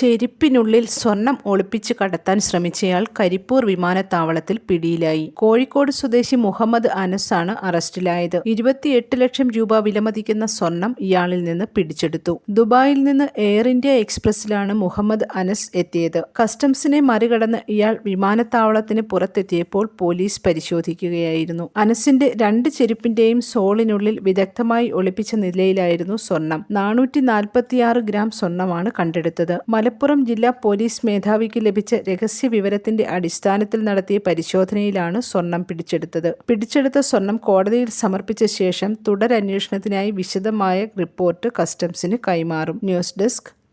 ചെരുപ്പിനുള്ളിൽ സ്വർണം ഒളിപ്പിച്ച് കടത്താൻ ശ്രമിച്ചയാൾ കരിപ്പൂർ വിമാനത്താവളത്തിൽ പിടിയിലായി. കോഴിക്കോട് സ്വദേശി മുഹമ്മദ് അനസാണ് അറസ്റ്റിലായത്. ഇരുപത്തിയെട്ട് ലക്ഷം രൂപ വിലമതിക്കുന്ന സ്വർണം ഇയാളിൽ നിന്ന് പിടിച്ചെടുത്തു. ദുബായിൽ നിന്ന് എയർ ഇന്ത്യ എക്സ്പ്രസിലാണ് മുഹമ്മദ് അനസ് എത്തിയത്. കസ്റ്റംസിനെ മറികടന്ന് ഇയാൾ വിമാനത്താവളത്തിന് പുറത്തെത്തിയപ്പോൾ പോലീസ് പരിശോധിക്കുകയായിരുന്നു. അനസിന്റെ രണ്ട് ചെരുപ്പിന്റെയും സോളിനുള്ളിൽ വിദഗ്ധമായി ഒളിപ്പിച്ച നിലയിലായിരുന്നു സ്വർണം. നാനൂറ്റി ഗ്രാം സ്വർണമാണ് കണ്ടെടുത്തത്. മലപ്പുറം ജില്ലാ പോലീസ് മേധാവിക്ക് ലഭിച്ച രഹസ്യ വിവരത്തിന്റെ അടിസ്ഥാനത്തിൽ നടത്തിയ പരിശോധനയിലാണ് സ്വർണം പിടിച്ചെടുത്തത്. പിടിച്ചെടുത്ത സ്വർണം കോടതിയിൽ സമർപ്പിച്ച ശേഷം തുടരന്വേഷണത്തിനായി വിശദമായ റിപ്പോർട്ട് കസ്റ്റംസിന് കൈമാറും. News desk